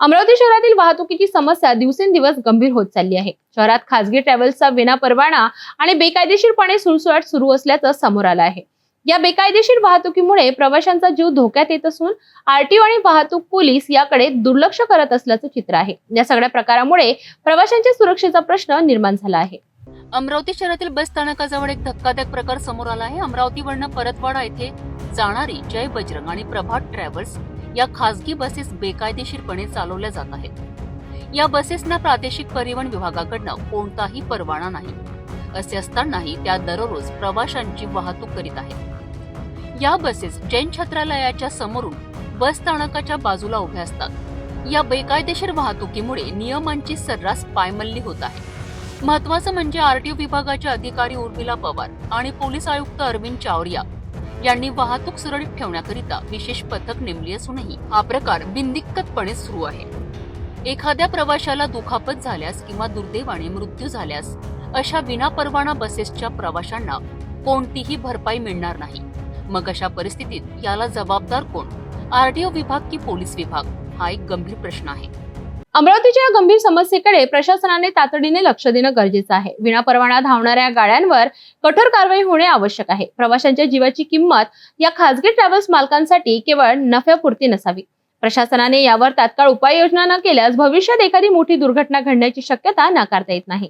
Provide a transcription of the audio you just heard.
अमरावती शहरातील वाहतुकीची समस्या दिवसेंदिवस गंभीर होत चालली आहे. शहरात खासगी ट्रॅव्हल्सचा विना परवाना आणि बेकायदेशीरपणे सुळसुळाट सुरू असल्याचं समोर आलं आहे. या बेकायदेशीर वाहतुकीमुळे प्रवाशांचा जीव धोक्यात येत असून आरटीओ आणि वाहतूक पोलीस याकडे दुर्लक्ष करत असल्याचं चित्र आहे. या सगळ्या प्रकारामुळे प्रवाशांच्या सुरक्षेचा प्रश्न निर्माण झाला आहे. अमरावती शहरातील बस स्थानकाजवळ एक धक्कादायक प्रकार समोर आला आहे. अमरावतीवरनं परतवाडा येथे जाणारी जय बजरंग आणि प्रभात ट्रॅव्हल्स या खासगी बसेस बेकायदेशीरपणे चालवल्या जात आहेत. या बसेसना प्रादेशिक परिवहन विभागाकडनं कोणताही परवाना नाही. असे असतानाही त्या दररोज प्रवाशांची वाहतूक करीत आहेत. या बसेस जैन छत्रालयाच्या समोरून बस स्थानकाच्या बाजूला उभ्या असतात. या बेकायदेशीर वाहतुकीमुळे नियमांची सर्रास पायमल्ली होत आहे. महत्वाचं म्हणजे आरटीओ विभागाच्या अधिकारी उर्मिला पवार आणि पोलीस आयुक्त अरविंद चावरिया यांनी वाहतूक सुरळीत ठेवण्याकरिता विशेष पथक नेमली असूनही हा प्रकार बिनदिक्कतपणे सुरू आहे. एखाद्या प्रवाशाला दुखापत झाल्यास किंवा दुर्दैवाने मृत्यू झाल्यास अशा विनापरवाना बसेसच्या प्रवाशांना कोणतीही भरपाई मिळणार नाही. मग अशा परिस्थितीत याला जबाबदार कोण? आरटीओ विभाग की पोलीस विभाग? हा एक गंभीर प्रश्न आहे. अमरावतीच्या या गंभीर समस्येकडे प्रशासनाने तातडीने लक्ष देणं गरजेचं आहे. विनापरवाना धावणाऱ्या गाड्यांवर कठोर कारवाई होणे आवश्यक आहे. प्रवाशांच्या जीवाची किंमत या खासगी ट्रॅव्हल्स मालकांसाठी केवळ नफ्यापुरती नसावी. प्रशासनाने यावर तात्काळ उपाययोजना न केल्यास भविष्यात एखादी मोठी दुर्घटना घडण्याची शक्यता नाकारता येत नाही.